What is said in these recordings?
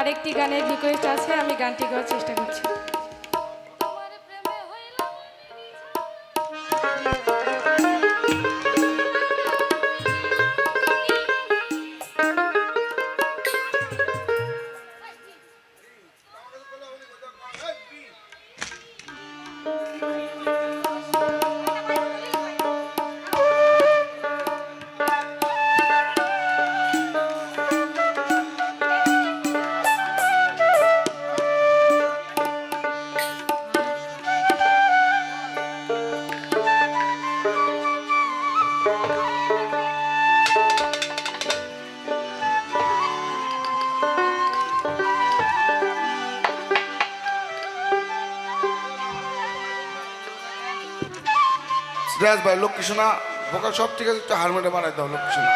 আরেকটি গানের রিকোয়েস্ট আছে আমি গানটি গাওয়ার চেষ্টা করছি। সিরাজ ভাই লক্ষ্মী সোনা ভোকাল সব ঠিক আছে, একটু হারমোনিয়াম বানাই দাও লক্ষ্মী সোনা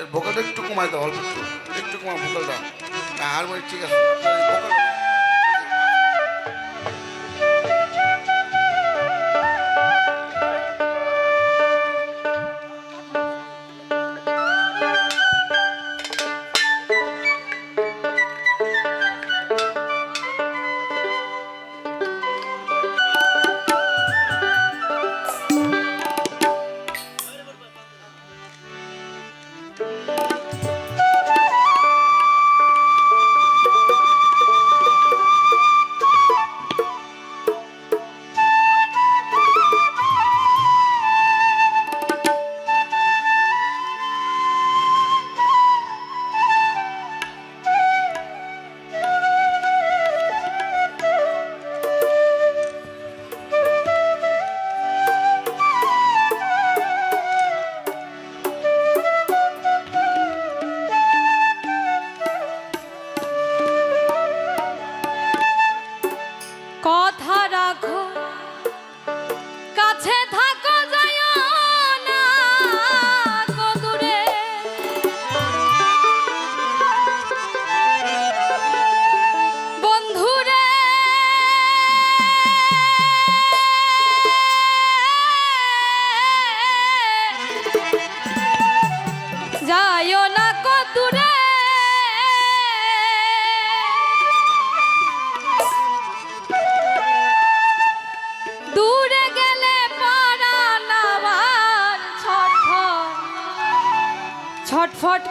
এর ভোকালটা একটু কমাই দাও, অল্প একটু। একটু কমা ভোকালটা হ্যাঁ হারমোনিয়াম ঠিক আছে। ছটফট